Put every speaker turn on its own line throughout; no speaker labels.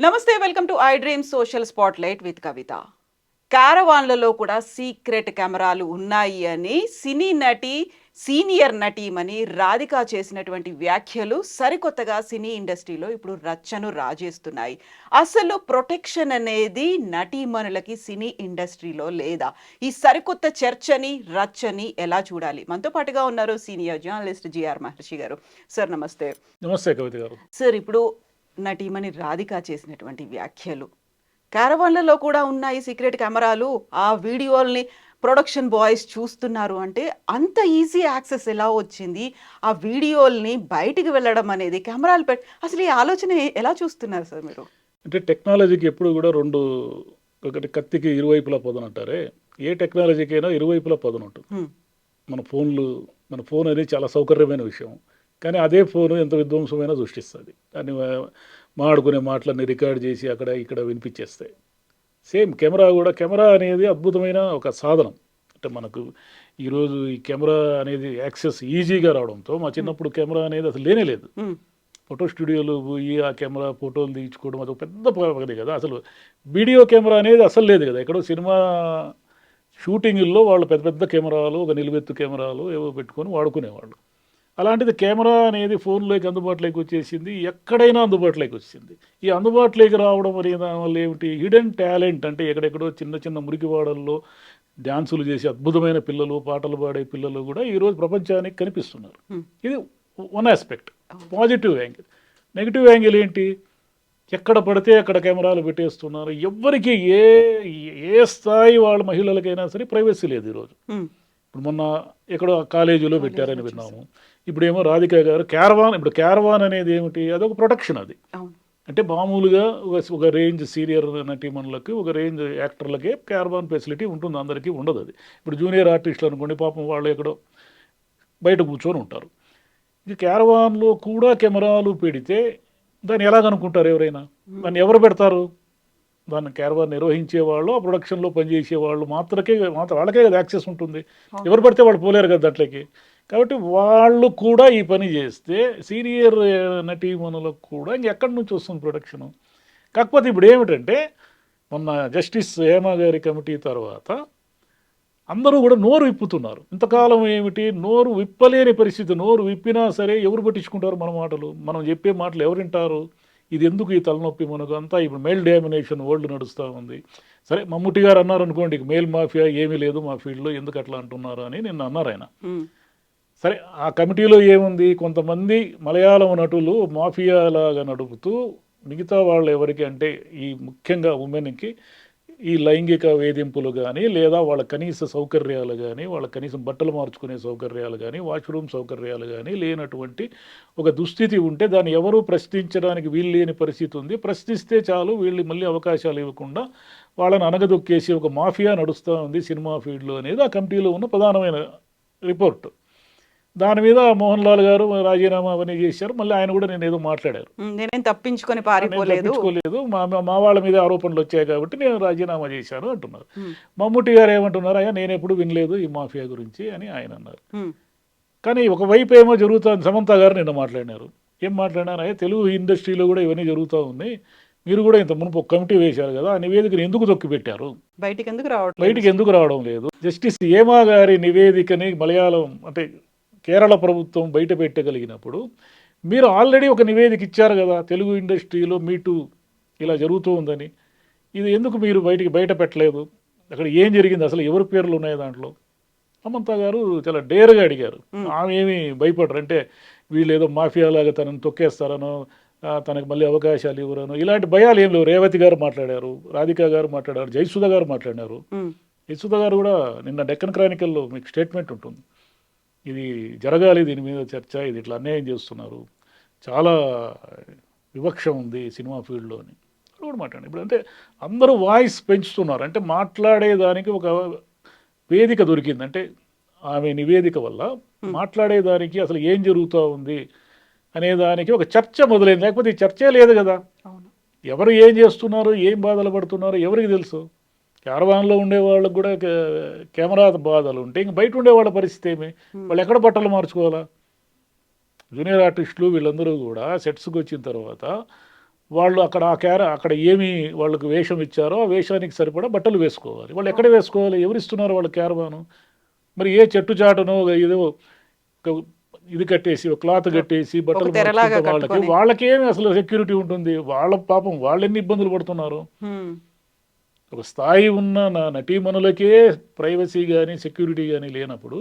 నమస్తే welcome to I dream social spotlight with Kavitha. క్యారవాన్లలో కూడా secret కెమెరాలు ఉన్నాయి అని సినీ నటి సీనియర్ నటీమణి రాధిక చేసినటువంటి వ్యాఖ్యలు సరికొత్తగా సినీ ఇండస్ట్రీలో ఇప్పుడు రచ్చను రాజేస్తున్నాయి. అసలు ప్రొటెక్షన్ అనేది నటీమణులకి సినీ ఇండస్ట్రీలో లేదా? ఈ సరికొత్త చర్చని రచ్చని ఎలా చూడాలి? మనతో పాటుగా ఉన్నారు సీనియర్ జర్నలిస్ట్ జిఆర్ మహర్షి గారు. సార్ నమస్తే.
నమస్తే కవిత గారు.
సార్ ఇప్పుడు నటీమణి రాధిక చేసినటువంటి వ్యాఖ్యలు. క్యారవాన్లలో కూడా ఉన్నాయి సీక్రెట్ కెమెరాలు. ఆ వీడియోల్ని ప్రొడక్షన్ బాయ్స్ చూస్తున్నారు అంటే అంత ఈజీ యాక్సెస్ ఎలా వచ్చింది? ఆ వీడియోల్ని బయటికి వెళ్ళడం అనేది కెమెరాలు పెట్టి అసలు ఈ ఆలోచన ఎలా చూస్తున్నారు సార్ మీరు?
అంటే టెక్నాలజీకి ఎప్పుడు కూడా రెండు ఒకటి కత్తికి ఇరువైపులా పదును అంటారే ఏ టెక్నాలజీకైనా ఇరువైపులా పదును ఉంటుంది
హ్మ్.
మన ఫోన్లు మన ఫోన్ అనేది చాలా సౌకర్యమైన విషయం. కానీ అదే ఫోన్ ఎంత విధ్వంసమైనా సృష్టిస్తుంది. దాన్ని మాడుకునే మాటలన్నీ రికార్డ్ చేసి అక్కడ ఇక్కడ వినిపించేస్తాయి. సేమ్ కెమెరా కూడా కెమెరా అనేది అద్భుతమైన ఒక సాధనం. అంటే మనకు ఈరోజు ఈ కెమెరా అనేది యాక్సెస్ ఈజీగా రావడంతో మా చిన్నప్పుడు కెమెరా అనేది అసలు లేనే లేదు. ఫోటో స్టూడియోలో పోయి ఆ కెమెరా ఫోటోలు తీయించుకోవడం అది ఒక పెద్ద పగది కదా. అసలు వీడియో కెమెరా అనేది అసలు లేదు కదా. ఎక్కడో సినిమా షూటింగుల్లో వాళ్ళు పెద్ద పెద్ద కెమెరాలు ఒక నిలువెత్తు కెమెరాలు ఏవో పెట్టుకొని వాడుకునేవాళ్ళు. అలాంటిది కెమెరా అనేది ఫోన్లోకి అందుబాటులోకి వచ్చేసింది ఎక్కడైనా అందుబాటులోకి వచ్చింది. ఈ అందుబాటులోకి రావడం అనే దానివల్ల ఏమిటి? హిడెన్ టాలెంట్ అంటే ఎక్కడెక్కడో చిన్న చిన్న మురికివాడల్లో డ్యాన్సులు చేసే అద్భుతమైన పిల్లలు పాటలు పాడే పిల్లలు కూడా ఈరోజు ప్రపంచానికి కనిపిస్తున్నారు. ఇది one aspect positive angle negative angle ఏంటి? ఎక్కడ పడితే అక్కడ కెమెరాలు పెట్టేస్తున్నారు. ఎవ్వరికి ఏ ఏ స్థాయి వాళ్ళ మహిళలకైనా సరే ప్రైవసీ లేదు ఈరోజు. ఇప్పుడు మొన్న ఎక్కడో కాలేజీలో పెట్టారని విన్నాము. ఇప్పుడేమో రాధిక గారు క్యారవాన్ ఇప్పుడు క్యారవాన్ అనేది ఏమిటి? అదొక ప్రొటెక్షన్ అది. అంటే మామూలుగా ఒక ఒక రేంజ్ సీనియర్ నటీమణులకి ఒక రేంజ్ యాక్టర్లకే క్యారవాన్ ఫెసిలిటీ ఉంటుంది అందరికీ ఉండదు అది. ఇప్పుడు జూనియర్ ఆర్టిస్టులు అనుకోండి పాపం వాళ్ళు ఎక్కడో బయట కూర్చొని ఉంటారు. ఈ క్యారవాన్లో కూడా కెమెరాలు పెడితే దాన్ని ఎలా కనుక్కుంటారు ఎవరైనా? దాన్ని ఎవరు పెడతారు? దాన్ని క్యారవాన్ నిర్వహించే వాళ్ళు ఆ ప్రొడక్షన్లో పనిచేసే వాళ్ళు మాత్రకే మాత్రం వాళ్ళకే కదా యాక్సెస్ ఉంటుంది. ఎవరు పడితే వాళ్ళు పోలేరు కదా దాంట్లోకి. కాబట్టి వాళ్ళు కూడా ఈ పని చేస్తే సీనియర్ నటీమణులకు కూడా ఇంకెక్కడి నుంచి వస్తుంది ప్రొడక్షన్ కాకపోతే ఇప్పుడు ఏమిటంటే మొన్న జస్టిస్ హేమా గారి కమిటీ తర్వాత అందరూ కూడా నోరు విప్పుతున్నారు. ఇంతకాలం ఏమిటి? నోరు విప్పలేని పరిస్థితి. నోరు విప్పినా సరే ఎవరు పట్టించుకుంటారు మన మాటలు? మనం చెప్పే మాటలు ఎవరు వింటారు? ఇది ఎందుకు ఈ తలనొప్పి మనకు? అంతా ఇప్పుడు మెయిల్ డామినేషన్ వరల్డ్ నడుస్తూ ఉంది. సరే మమ్ముట్టి గారు అన్నారు అనుకోండి మెయిల్ మాఫియా ఏమీ లేదు మా ఫీల్డ్లో ఎందుకు అట్లా అంటున్నారు? అని నిన్న అన్నారు ఆయన. సరే ఆ కమిటీలో ఏముంది? కొంతమంది మలయాళం నటులు మాఫియా లాగా నడుపుతూ మిగతా వాళ్ళు ఎవరికి అంటే ఈ ముఖ్యంగా ఉమెన్కి ఈ లైంగిక వేధింపులు కానీ లేదా వాళ్ళ కనీస సౌకర్యాలు కానీ వాళ్ళ కనీసం బట్టలు మార్చుకునే సౌకర్యాలు కానీ వాష్రూమ్ సౌకర్యాలు కానీ లేనటువంటి ఒక దుస్థితి ఉంటే దాన్ని ఎవరూ ప్రశ్నించడానికి వీలు లేని పరిస్థితి ఉంది. ప్రశ్నిస్తే చాలు వీళ్ళు మళ్ళీ అవకాశాలు ఇవ్వకుండా వాళ్ళని అనగదొక్కేసి ఒక మాఫియా నడుస్తూ ఉంది సినిమా ఫీల్డ్లో అనేది ఆ కమిటీలో ఉన్న ప్రధానమైన రిపోర్ట్. దాని మీద మోహన్ లాల్ గారు రాజీనామా అవన్నీ చేశారు. మళ్ళీ ఆయన కూడా నేను ఏదో మాట్లాడారు.
నేనేం తప్పించుకొని పారిపోలేదు.
తప్పించుకోలేదు. మా మా- వాళ్ళ మీద ఆరోపణలు వచ్చాయి కాబట్టి నేను రాజీనామా చేశాను అంటున్నారు. మమ్ముట్టి గారు ఏమంటున్నారు అయ్యా నేను ఎప్పుడు వినలేదు ఈ మాఫియా గురించి అని ఆయన అన్నారు. కానీ ఒకవైపు ఏమో జరుగుతుంది సమంత గారు నిన్న మాట్లాడినారు. ఏం మాట్లాడినారు? అయ్యా తెలుగు ఇండస్ట్రీలో కూడా ఇవన్నీ జరుగుతూ ఉన్నాయి మీరు కూడా ఇంత మునుపు ఒక కమిటీ వేశారు కదా ఆ నివేదికను ఎందుకు తొక్కి పెట్టారు?
బయటికి ఎందుకు రావట్లేదు?
బయటికి ఎందుకు రావడం లేదు? జస్టిస్ ఏమా గారి నివేదికని మలయాళం అంటే కేరళ ప్రభుత్వం బయట పెట్టగలిగినప్పుడు మీరు ఆల్రెడీ ఒక నివేదిక ఇచ్చారు కదా తెలుగు ఇండస్ట్రీలో మీటు ఇలా జరుగుతూ ఉందని. ఇది ఎందుకు మీరు బయటికి బయట పెట్టలేదు? అక్కడ ఏం జరిగింది? అసలు ఎవరి పేర్లు ఉన్నాయి దాంట్లో? సమంత గారు చాలా డేర్గా అడిగారు. ఆమె ఏమి భయపడరు. అంటే వీళ్ళు ఏదో మాఫియాలాగా తనని తొక్కేస్తారనో తనకు మళ్ళీ అవకాశాలు ఇవ్వరనో ఇలాంటి భయాలు ఏం లేవు. రేవతి గారు మాట్లాడారు రాధిక గారు మాట్లాడారు జయసుధ గారు మాట్లాడారు. యశోద గారు కూడా నిన్న డెక్కన్ క్రానికల్లో మీకు స్టేట్మెంట్ ఉంటుంది. ఇది జరగాలి దీని మీద చర్చ ఇది ఇట్లా అన్యాయం చేస్తున్నారు. చాలా వివక్ష ఉంది సినిమా ఫీల్డ్లో అని కూడా మాట్లాడండి ఇప్పుడు అంటే అందరూ వాయిస్ పెంచుతున్నారు. అంటే మాట్లాడేదానికి ఒక వేదిక దొరికింది. అంటే ఆమె నివేదిక వల్ల మాట్లాడేదానికి అసలు ఏం జరుగుతూ ఉంది అనేదానికి ఒక చర్చ మొదలైంది. లేకపోతే ఈ చర్చే లేదు కదా. ఎవరు ఏం చేస్తున్నారు ఏం బాధలు పడుతున్నారో ఎవరికి తెలుసు? క్యారవాన్లో ఉండే వాళ్ళకు కూడా కెమెరా బాధలు ఉంటే ఇంక బయట ఉండే వాళ్ళ పరిస్థితి ఏమి? వాళ్ళు ఎక్కడ బట్టలు మార్చుకోవాలా? జూనియర్ ఆర్టిస్టులు వీళ్ళందరూ కూడా సెట్స్కి వచ్చిన తర్వాత వాళ్ళు అక్కడ ఆ క్యార అక్కడ ఏమి వాళ్ళకి వేషం ఇచ్చారో ఆ వేషానికి సరిపడా బట్టలు వేసుకోవాలి. వాళ్ళు ఎక్కడ వేసుకోవాలి? ఎవరు ఇస్తున్నారు వాళ్ళ క్యారవాను? మరి ఏ చెట్టు చాటునో ఏదో ఇది కట్టేసి క్లాత్ కట్టేసి బట్టలు వాళ్ళకి. వాళ్ళకేమి అసలు సెక్యూరిటీ ఉంటుంది? వాళ్ళ పాపం వాళ్ళు ఎన్ని ఇబ్బందులు పడుతున్నారు. ఒక స్థాయి ఉన్న నా నటీమణులకే ప్రైవసీ కానీ సెక్యూరిటీ కానీ లేనప్పుడు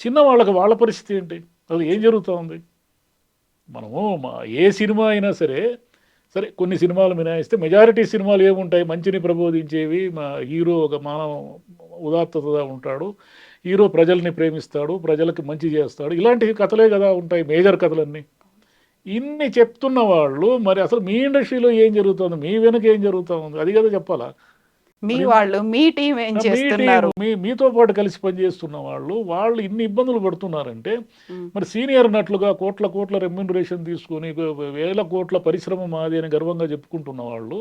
చిన్న వాళ్ళకి వాళ్ళ పరిస్థితి ఏంటి? అది ఏం జరుగుతూ ఉంది? మనము మా ఏ సినిమా అయినా సరే సరే కొన్ని సినిమాలు మినాయిస్తే మెజారిటీ సినిమాలు ఏముంటాయి? మంచిని ప్రబోధించేవి మా హీరో ఒక మానవ ఉదాత్తతగా ఉంటాడు హీరో ప్రజల్ని ప్రేమిస్తాడు ప్రజలకు మంచి చేస్తాడు. ఇలాంటి కథలే కదా ఉంటాయి మేజర్ కథలన్నీ. ఇన్ని చెప్తున్న వాళ్ళు మరి అసలు మీ ఇండస్ట్రీలో ఏం జరుగుతుంది? మీ వెనక ఏం జరుగుతూ ఉంది? అది కదా చెప్పాలా?
మీ వాళ్ళు మీ టీం ఏం చేస్తున్నారు?
మీ మీతో పాటు కలిసి పనిచేస్తున్న వాళ్ళు వాళ్ళు ఇన్ని ఇబ్బందులు పడుతున్నారంటే. మరి సీనియర్ నట్లుగా కోట్ల కోట్ల రెమ్యూనరేషన్ తీసుకొని వేల కోట్ల పరిశ్రమ మాది అని గర్వంగా చెప్పుకుంటున్న వాళ్ళు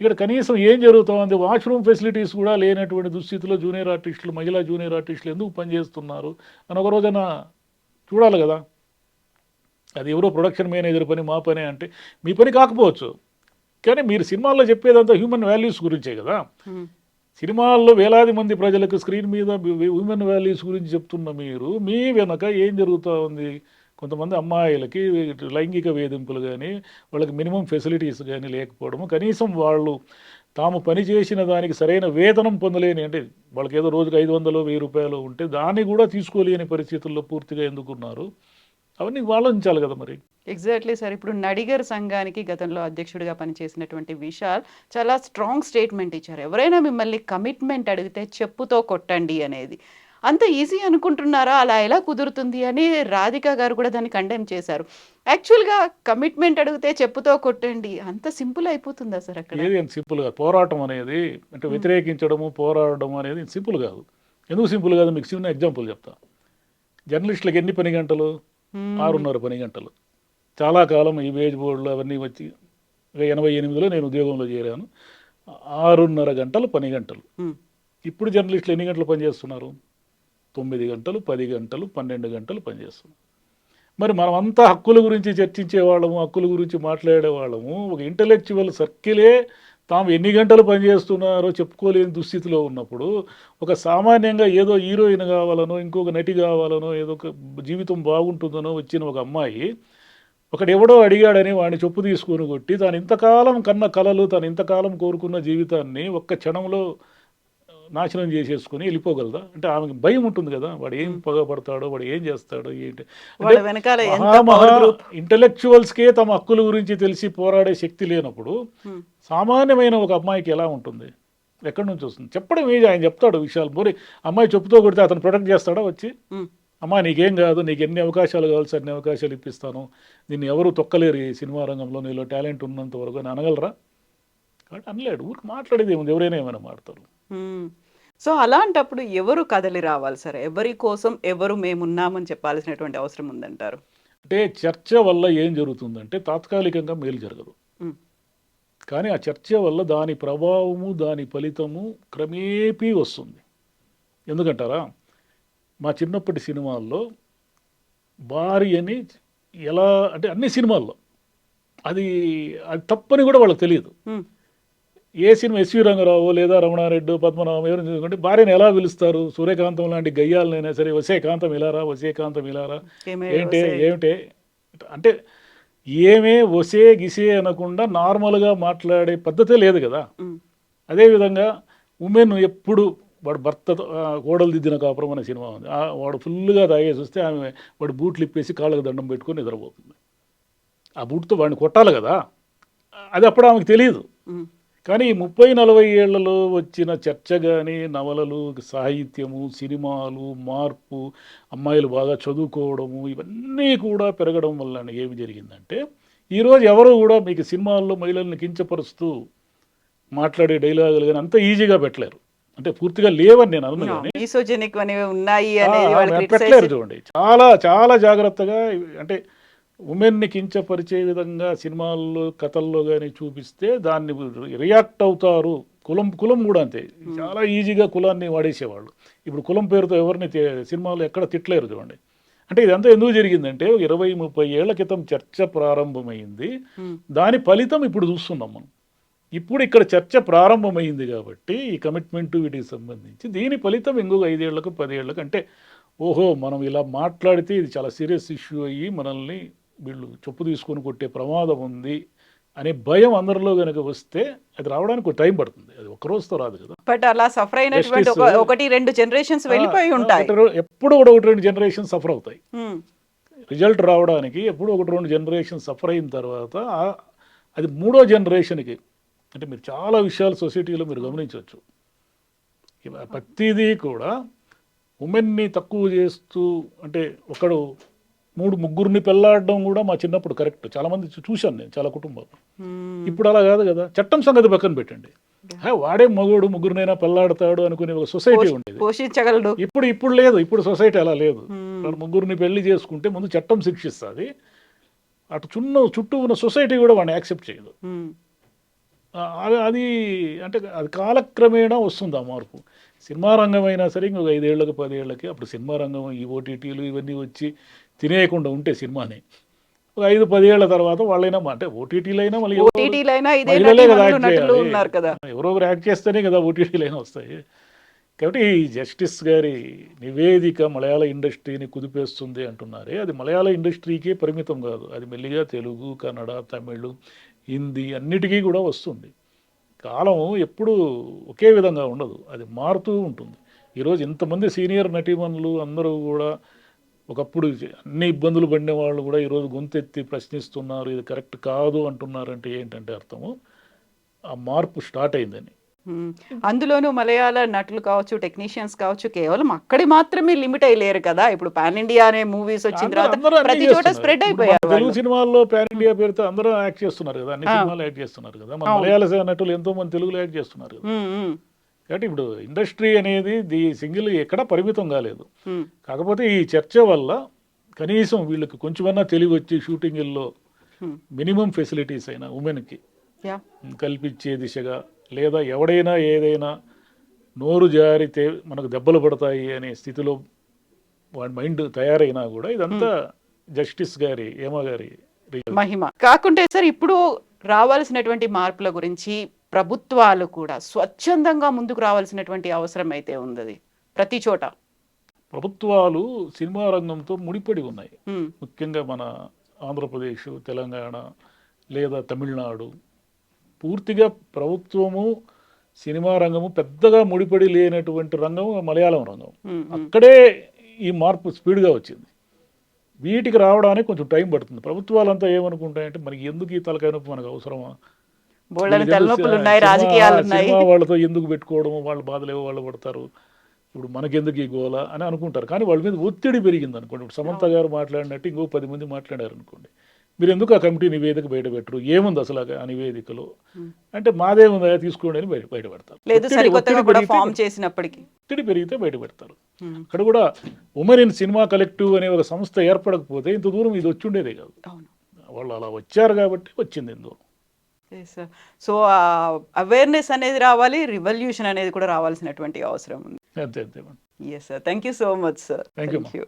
ఇక్కడ కనీసం ఏం జరుగుతోంది? వాష్రూమ్ ఫెసిలిటీస్ కూడా లేనటువంటి దుస్థితిలో జూనియర్ ఆర్టిస్టులు మహిళా జూనియర్ ఆర్టిస్టులు ఎందుకు పనిచేస్తున్నారు? అని ఒక రోజున చూడాలి కదా. అది ఎవరో ప్రొడక్షన్ మేనేజర్ పని మా పని అంటే మీ పని కాకపోవచ్చు. కానీ మీరు సినిమాల్లో చెప్పేదంతా హ్యూమన్ వాల్యూస్ గురించే కదా. సినిమాల్లో వేలాది మంది ప్రజలకు స్క్రీన్ మీద హ్యూమన్ వాల్యూస్ గురించి చెప్తున్న మీరు మీ వెనక ఏం జరుగుతూ ఉంది? కొంతమంది అమ్మాయిలకి లైంగిక వేధింపులు కానీ వాళ్ళకి మినిమం ఫెసిలిటీస్ కానీ లేకపోవడము కనీసం వాళ్ళు తాము పని చేసిన దానికి సరైన వేతనం పొందలేని అంటే వాళ్ళకి ఏదో రోజుకి ఐదు వందలు వెయ్యి రూపాయలు ఉంటే దాన్ని కూడా తీసుకోలేని పరిస్థితుల్లో పూర్తిగా ఎందుకున్నారు? అవన్నీ ఆలోచించాలి కదా మరి.
ఎగ్జాక్ట్లీ సార్ ఇప్పుడు నడిగర్ సంఘానికి గతంలో అధ్యక్షుడిగా పనిచేసినటువంటి విశాల్ చాలా స్ట్రాంగ్ స్టేట్మెంట్ ఇచ్చారు. ఎవరైనా మిమ్మల్ని కమిట్మెంట్ అడిగితే చెప్పుతో కొట్టండి అనేది. అంత ఈజీ అనుకుంటున్నారా? అలా ఎలా కుదురుతుంది అని రాధిక గారు కూడా దాన్ని కండెమ్ చేశారు. యాక్చువల్గా కమిట్మెంట్ అడిగితే చెప్పుతో కొట్టండి. అంత సింపుల్ అయిపోతుందా సార్ అక్కడ?
ఏది సింపుల్ కాదు. పోరాటం అనేది అంటే వ్యతిరేకించడము పోరాడడం అనేది సింపుల్ కాదు. ఎందుకు సింపుల్ కాదు? మీకు చిన్న ఎగ్జాంపుల్ చెప్తా. జర్నలిస్టులకు ఎన్ని పని గంటలు. ఆరున్నర పని గంటలు. చాలా కాలం ఈ వేజ్ బోర్డులు అవన్నీ వచ్చి ఎనభై ఎనిమిదిలో నేను ఉద్యోగంలో చేరాను. ఆరున్నర గంటలు పని గంటలు. ఇప్పుడు జర్నలిస్టులు ఎన్ని గంటలు పనిచేస్తున్నారు తొమ్మిది గంటలు పది గంటలు పన్నెండు గంటలు పనిచేస్తున్నారు మరి మనం అంతా హక్కుల గురించి చర్చించే వాళ్ళము హక్కుల గురించి మాట్లాడే వాళ్ళము ఒక ఇంటలెక్చువల్ సర్కిలే తాము ఎన్ని గంటలు పనిచేస్తున్నారో చెప్పుకోలేని దుస్థితిలో ఉన్నప్పుడు ఒక సామాన్యంగా ఏదో హీరోయిన్ కావాలనో ఇంకొక నటి కావాలనో ఏదో ఒక జీవితం బాగుంటుందనో వచ్చిన ఒక అమ్మాయి ఒకడు ఎవడో అడిగాడని వాడిని చెప్పు తీసుకొని కొట్టి తాను ఇంతకాలం కన్న కలలు తాను ఇంతకాలం కోరుకున్న జీవితాన్ని ఒక్క క్షణంలో నాశనం చేసేసుకుని వెళ్ళిపోగలదా? అంటే ఆమెకి భయం ఉంటుంది కదా వాడు ఏం పగపడతాడో వాడు ఏం చేస్తాడో ఏంటి? ఇంటలెక్చువల్స్కే తమ హక్కుల గురించి తెలిసి పోరాడే శక్తి లేనప్పుడు. సామాన్యమైన ఒక అమ్మాయికి ఎలా ఉంటుంది? ఎక్కడి నుంచి వస్తుంది? చెప్పడం ఏది ఆయన చెప్తాడు విషయాలు. మరి అమ్మాయి చెప్పుతో కొడితే అతను ప్రొటెక్ట్ చేస్తాడా వచ్చి?
మ్మ్.
అమ్మా నీకేం కాదు నీకు ఎన్ని అవకాశాలు కావాల్సి అన్ని అవకాశాలు ఇప్పిస్తాను. దీన్ని ఎవరు తొక్కలేరు ఈ సినిమా రంగంలో నీలో టాలెంట్ ఉన్నంత వరకు అని అనగలరా? కాబట్టి అనలేడు. ఊరికి మాట్లాడేది ఏముంది? ఎవరైనా ఏమైనా మాడతారు
మ్మ్. సో అలాంటప్పుడు ఎవరు కదలి రావాలి సార్? ఎవరి కోసం ఎవరు మేమున్నామని చెప్పాల్సినటువంటి అవసరం ఉందంటారు?
అంటే చర్చ వల్ల ఏం జరుగుతుందంటే తాత్కాలికంగా మేలు జరగదు. కానీ ఆ చర్చ వల్ల దాని ప్రభావము దాని ఫలితము క్రమేపీ వస్తుంది. ఎందుకంటారా? మా చిన్నప్పటి సినిమాల్లో భార్యని ఎలా అంటే అన్ని సినిమాల్లో అది అది తప్పని కూడా వాళ్ళకి తెలియదు. ఏ సినిమా ఎస్వి రంగారావు లేదా రమణారెడ్డి పద్మనాభం ఎవరిని చూసుకుంటే భార్యని ఎలా పిలుస్తారు? సూర్యకాంతం లాంటి గయ్యాలనైనా సరే వసే కాంతం ఇలారా వసే కాంతం ఇలారా ఏంటే. ఏమిటే? అంటే ఏమే వసే గిసే అనకుండా నార్మల్గా మాట్లాడే పద్ధతే లేదు కదా. అదేవిధంగా ఉమెన్ ఎప్పుడు వాడు భర్త కోడలు దిద్దిన కాపురం అనే సినిమా ఉంది. వాడు ఫుల్గా తాగేసి వస్తే ఆమె వాడు బూట్లు ఇప్పేసి కాళ్ళకు దండం పెట్టుకొని నిద్రపోతుంది. ఆ బూట్తో వాడిని కొట్టాలి కదా. అది అప్పుడు ఆమెకు తెలియదు. కానీ ముప్పై నలభై ఏళ్ళలో వచ్చిన చర్చ కానీ నవలలు సాహిత్యము సినిమాలు మార్పు అమ్మాయిలు బాగా చదువుకోవడము ఇవన్నీ కూడా పెరగడం వల్ల ఏమి జరిగిందంటే ఈరోజు ఎవరు కూడా మీకు సినిమాల్లో మహిళల్ని కించపరుస్తూ మాట్లాడే డైలాగులు కానీ అంత ఈజీగా పెట్టలేరు. అంటే పూర్తిగా లేవని నేను
వాళ్ళు
పెట్టలేరు చూడండి. చాలా చాలా జాగ్రత్తగా అంటే ఉమెన్ని కించపరిచే విధంగా సినిమాల్లో కథల్లో కానీ చూపిస్తే దాన్ని రియాక్ట్ అవుతారు. కులం కులం కూడా అంతే. చాలా ఈజీగా కులాన్ని వాడేసేవాళ్ళు. ఇప్పుడు కులం పేరుతో ఎవరిని సినిమాలు ఎక్కడ తిట్టలేరు చూడండి. అంటే ఇదంతా ఎందుకు జరిగిందంటే ఇరవై ముప్పై ఏళ్ళ క్రితం చర్చ ప్రారంభమైంది. దాని ఫలితం ఇప్పుడు చూస్తున్నాం మనం. ఇప్పుడు ఇక్కడ చర్చ ప్రారంభమైంది కాబట్టి ఈ కమిట్మెంట్ వీటికి సంబంధించి దీని ఫలితం ఇంకొక ఐదేళ్ళకు పదేళ్ళకు అంటే ఓహో మనం ఇలా మాట్లాడితే ఇది చాలా సీరియస్ ఇష్యూ అయ్యి మనల్ని వీళ్ళు చెప్పు తీసుకొని కొట్టే ప్రమాదం ఉంది అనే భయం అందరిలో కనుక వస్తే అది రావడానికి టైం పడుతుంది. అది ఒక రోజుతో రాదు కదా.
బట్ అలా సఫర్ అయినటువంటి ఒకటి రెండు జనరేషన్స్ వెళ్ళిపోయి ఉంటాయి.
ఎప్పుడు కూడా ఒకటి రెండు జనరేషన్ సఫర్ అవుతాయి. రిజల్ట్ రావడానికి ఎప్పుడు ఒకటి రెండు జనరేషన్ సఫర్ అయిన తర్వాత అది మూడో జనరేషన్కి అంటే మీరు చాలా విషయాలు సొసైటీలో మీరు గమనించవచ్చు. ప్రతిదీ కూడా ఉమెన్ని తక్కువ చేస్తూ అంటే ఒకడు మూడు ముగ్గురిని పెళ్ళాడడం కూడా మా చిన్నప్పుడు కరెక్ట్. చాలా మంది చూ- చూశాను నేను చాలా కుటుంబాలు. ఇప్పుడు అలా కాదు కదా. చట్టం సంగతి పక్కన పెట్టండి. వాడే మగోడు ముగ్గురినైనా పెళ్ళాడతాడు అనుకునే ఒక సొసైటీ ఉండేది.
పోషించగలడు.
ఇప్పుడు ఇప్పుడు లేదు. ఇప్పుడు సొసైటీ అలా లేదు. ముగ్గురిని పెళ్ళి చేసుకుంటే ముందు చట్టం శిక్షిస్తుంది. అటు చున్న చుట్టూ ఉన్న సొసైటీ కూడా వాడిని యాక్సెప్ట్ చేయదు. అది అంటే అది కాలక్రమేణా వస్తుంది ఆ మార్పు. సినిమా రంగం అయినా సరే ఇంకొక ఐదేళ్ళకు పదేళ్ళకి అప్పుడు సినిమా రంగం ఈ ఓటీటీలు ఇవన్నీ వచ్చి తినేయకుండా ఉంటే సినిమాని. ఒక ఐదు పదేళ్ళ తర్వాత వాళ్ళైనా మా- అంటే ఓటీటీలు అయినా మళ్ళీ మహిళలే యాక్ట్ చేయాలి.
కదా.
ఎవరో ఒకరు యాక్ట్ చేస్తేనే కదా ఓటీటీలు అయినా వస్తాయి. కాబట్టి ఈ జస్టిస్ గారి నివేదిక మలయాళ ఇండస్ట్రీని కుదిపేస్తుంది అంటున్నారే. అది మలయాళ ఇండస్ట్రీకే పరిమితం కాదు. అది మెల్లిగా తెలుగు కన్నడ తమిళ్ హిందీ అన్నిటికీ కూడా వస్తుంది. కాలం ఎప్పుడు ఒకే విధంగా ఉండదు. అది మారుతూ ఉంటుంది. ఈరోజు ఇంతమంది సీనియర్ నటీమణులు అందరూ కూడా ఒకప్పుడు అన్ని ఇబ్బందులు పడిన వాళ్ళు కూడా ఈరోజు గొంతెత్తి ప్రశ్నిస్తున్నారు ఇది కరెక్ట్ కాదు అంటున్నారంటే ఏంటంటే అర్థము? ఆ మార్పు స్టార్ట్ అయిందని.
అందులోనూ మలయాళ నటులు కావచ్చు టెక్నీషియన్స్ కావచ్చు కేవలం అక్కడి మాత్రమే లిమిట్ అయ్యలేరు కదా. ఇప్పుడు పాన్ ఇండియా అనే మూవీస్ వచ్చిన తర్వాత ప్రతి చోట. స్ప్రెడ్ అయిపోయారు
తెలుగు. సినిమాల్లో పాన్ ఇండియా పేరుతో అందరూ యాక్ట్ చేస్తున్నారు కదా. అన్ని. సినిమాలు యాక్ట్ చేస్తున్నారు కదా. మన. మలయాళ నటులు ఎంతో మంది తెలుగులో యాక్ట్ చేస్తున్నారు కదా. కాబట్టి ఇప్పుడు ఇండస్ట్రీ అనేది ది సింగిల్ ఎక్కడ పరిమితం కాలేదు. కాకపోతే ఈ చర్చ వల్ల కనీసం వీళ్ళకి కొంచెమన్నా తెలివి వచ్చి షూటింగ్ల్లో మినిమం ఫెసిలిటీస్ అయినా ఉమెన్కి కల్పించే దిశగా లేదా ఎవడైనా ఏదైనా నోరు జారితే మనకు దెబ్బలు పడతాయి అనే స్థితిలో వాడి మైండ్ తయారైనా కూడా ఇదంతా జస్టిస్ గారి ఏమా గారి
మహిమ. కాకుంటే సార్ ఇప్పుడు రావాల్సినటువంటి మార్పుల గురించి ప్రభుత్వాలు కూడా స్వచ్ఛందంగా ముందుకు రావాల్సినటువంటి అవసరం అయితే ఉంది ప్రతి చోట.
ప్రభుత్వాలు సినిమా రంగంతో ముడిపడి ఉన్నాయి. ముఖ్యంగా మన ఆంధ్రప్రదేశ్ తెలంగాణ లేదా తమిళనాడు పూర్తిగా ప్రభుత్వము సినిమా రంగము పెద్దగా ముడిపడి లేనటువంటి రంగం మలయాళం రంగం. అక్కడే ఈ మార్పు స్పీడ్గా వచ్చింది. వీటికి రావడానికి కొంచెం టైం పడుతుంది. ప్రభుత్వాలంతా ఏమనుకుంటాయంటే మనకి ఎందుకు ఈ తలకాయ నొప్పి మనకు అవసరమా? సినిమా- వాళ్ళతో ఎందుకు పెట్టుకోవడం వాళ్ళ బాధలేవో వాళ్ళు పడతారు. ఇప్పుడు మనకెందుకు ఈ గోల అని అనుకుంటారు. కానీ వాళ్ళ మీద ఒత్తిడి పెరిగింది అనుకోండి ఇప్పుడు సమంత గారు మాట్లాడినట్టు ఇంకో పది మంది మాట్లాడారు అనుకోండి మీరు ఎందుకు ఆ కమిటీ నివేదిక బయట పెట్టరు? ఏముంది అసలు ఆ నివేదికలో? అంటే మాదే ఉందా తీసుకోండి అని బయట బయట పెడతారు.
లేదు
ఒత్తిడి- పెరిగితే-
ఫామ్ చేసినప్పటికీ.
ఒత్తిడి పెరిగితే బయట పెడతారు. అక్కడ కూడా ఉమెన్ ఇన్ సినిమా కలెక్టివ్ అనే ఒక సంస్థ ఏర్పడకపోతే ఇంత దూరం ఇది వచ్చి ఉండేదే కాదు వాళ్ళు అలా వచ్చారు కాబట్టి వచ్చింది ఇందులో.
సో అవేర్నెస్ అనేది రావాలి రివల్యూషన్ అనేది కూడా రావాల్సినటువంటి అవసరం ఉంది.
అంతే అంతే
yes sir thank you so much sir thank you